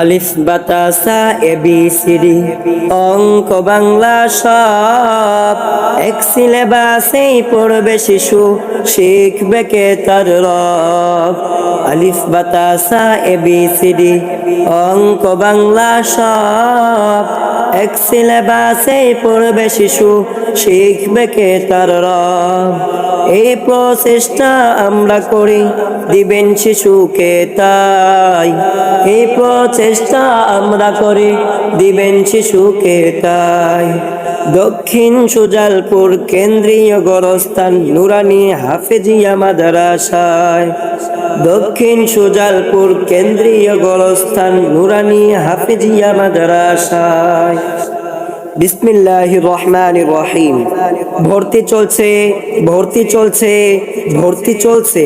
আলিফ বাতাসা A B C D অঙ্ক বাংলা সব। এক সিলেবাসেই পড়বে শিশু, শিখবে কে তার রব। আলিফ বাতাসা এ বি সি ডি অঙ্ক বাংলা সব। এক সিলেবাসে পড়বে শিশু, শিখবে কে তার রব। এই প্রচেষ্টা আমরা করি, দিবেন শিশুকে তাই। এই প্রচেষ্টা আমরা করি, দিবেন শিশুকে তাই। দক্ষিণ সুজালপুর কেন্দ্রীয় গরস্থান নুরানি হাফেজিয়া মাদ্রাসায়। দক্ষিণ সুজালপুর কেন্দ্রীয় গরস্থান নুরানি হাফেজিয়া মাদ্রাসায়। বিসমিল্লাহ রহমান রহিম। ভর্তি চলছে ভর্তি চলছে ভর্তি চলছে।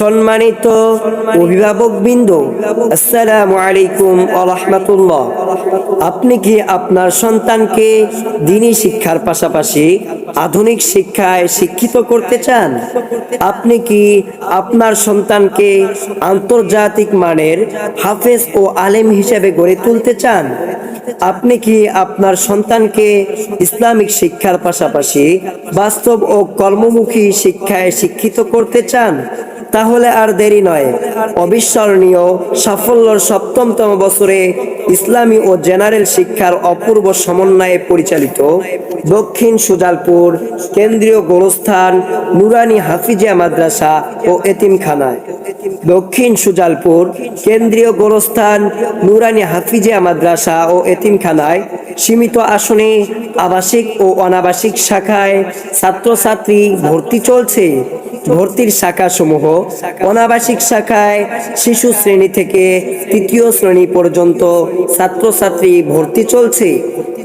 সম্মানিত অভিভাবক বৃন্দ, আসসালামু আলাইকুম রহমতুল্লাহ। আপনি কি আপনার সন্তানকে দিনী শিক্ষার পাশাপাশি আধুনিক শিক্ষায় শিক্ষিত করতে চান? আপনি কি আপনার সন্তানকে আন্তর্জাতিক মানের হাফেজ ও আলেম হিসেবে গড়ে তুলতে চান? আপনি কি আপনার সন্তানকে ইসলামিক শিক্ষার পাশাপাশি বাস্তব ও কর্মমুখী শিক্ষায় শিক্ষিত করতে চান? তাহলে আর দেরি নয়। অবিস্মরণীয় সাফল্যর সপ্তমতম বছরে ইসলামী ও জেনারেল শিক্ষার অপূর্ব সমন্বয়ে পরিচালিত দক্ষিণ সুজালপুর কেন্দ্রীয় গোরস্থান নুরানি হাফিজিয়া মাদ্রাসা ও এতিমখানায়। দক্ষিণ সুজালপুর কেন্দ্রীয় গোরস্থান নুরানি হাফিজিয়া মাদ্রাসা ও এতিমখানায় সীমিত আসনে আবাসিক ও অনাবাসিক শাখায় ছাত্রছাত্রী ভর্তি চলছে। ভর্তির শাখা সমূহ অনাবাসিক শাখায় শিশু শ্রেণি থেকে তৃতীয় শ্রেণি পর্যন্ত ছাত্রছাত্রী ভর্তি চলছে।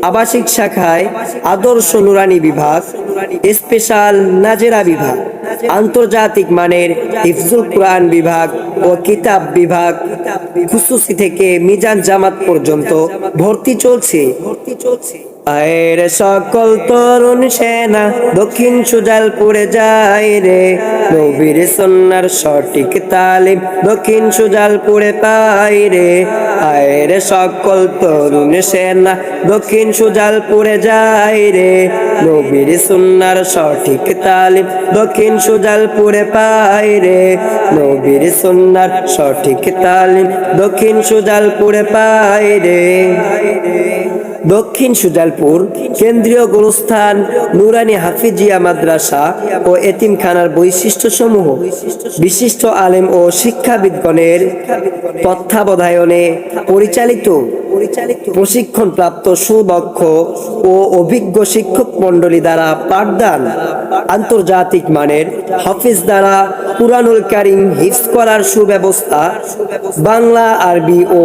আবাসিক শাখায় আদর্শ নুরানি বিভাগ, স্পেশাল নাজেরা বিভাগ, আন্তর্জাতিক মানের হিফজুল কোরআন বিভাগ ও কিতাব বিভাগ খুসুসি থেকে মিজান জামাত পর্যন্ত ভর্তি চলছে ভর্তি চলছে। আয়ের সকল তরুণ সেনা দক্ষিণ সুজালপুরে যায় রে। নবীর সন্ন্যার সঠিক তালিম দক্ষিণ সুজালপুরে পাই রে। আয়ের সকল তরুণ সেনা দক্ষিণ সুজালপুরে যায় রে। নবীর সন্ন্যার সঠিক তালিম দক্ষিণ সুজালপুরে পাই রে। নবীর সন্ন্যার সঠিক তালিম দক্ষিণ সুজালপুরে পাই রে। দক্ষিণ সুজালপুর, কেন্দ্রীয় গুরুস্থান নুরানি হাফিজিয়া মাদ্রাসা ও এতিমখানার বৈশিষ্ট্য সমূহ বিশিষ্ট আলেম ও শিক্ষাবিদগণের তত্ত্বাবধায়নে পরিচালিত। প্রশিক্ষণ প্রাপ্ত সুদক্ষ ও অভিজ্ঞ শিক্ষক মন্ডলী দ্বারা পাঠদান আন্তর্জাতিক মানের হাফিজ দ্বারা কুরআনুল কারিম হিফজ করার সুব্যবস্থা বাংলা, আরবি ও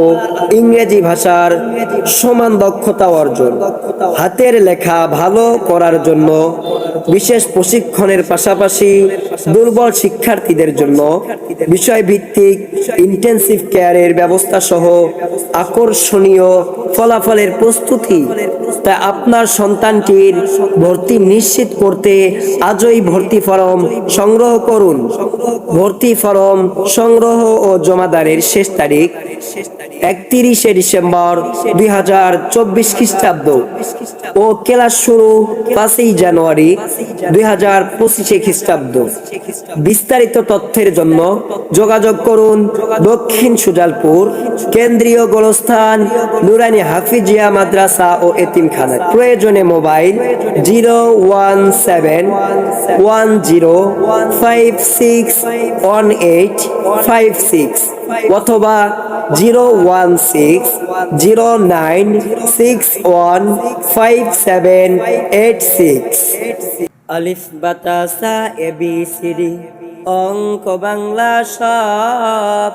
ইংরেজি ভাষার সমান দক্ষতা অর্জন। হাতের লেখা ভালো করার জন্য বিশেষ প্রশিক্ষণের পাশাপাশি দুর্বল শিক্ষার্থীদের জন্য বিষয়ভিত্তিক ইন্টেন্সিভ কেয়ারের ব্যবস্থা সহ আকর্ষণীয় ফলাফলের প্রস্তুতি তা আপনার সন্তানটির ভর্তি নিশ্চিত করতে আজই ভর্তি ফরম সংগ্রহ করুন। ভর্তি ফরম সংগ্রহ ও জমাদারের শেষ তারিখ একত্রিশে ডিসেম্বর দুই হাজার চব্বিশ খ্রিস্টাব্দ ও ক্লাস শুরু পাঁচই জানুয়ারি দুই হাজার পঁচিশে খ্রিস্টাব্দ। বিস্তারিত তথ্যের জন্য যোগাযোগ করুন দক্ষিণ সুজালপুর কেন্দ্রীয় গোলস্থান নুরানি হাফিজিয়া মাদ্রাসা ও এতিমখানা প্রয়োজনে mobile zero one seven one zero five six one eight five six. অথবা zero one six zero nine six one five seven eight six. আলিফ বাতাসা এ বি সি ডি। অঙ্ক বাংলা সব।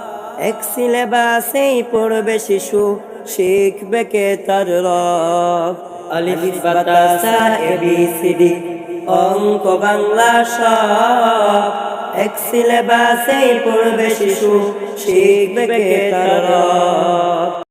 এক সিলেবাসেই পড়বে শিশু, শিখবে কে তার রব। আলিফ বাতাসা এ বি সি ডি। অঙ্ক বাংলা সব। এক সিলেবাসেই পড়বে শিশু শিখবে তার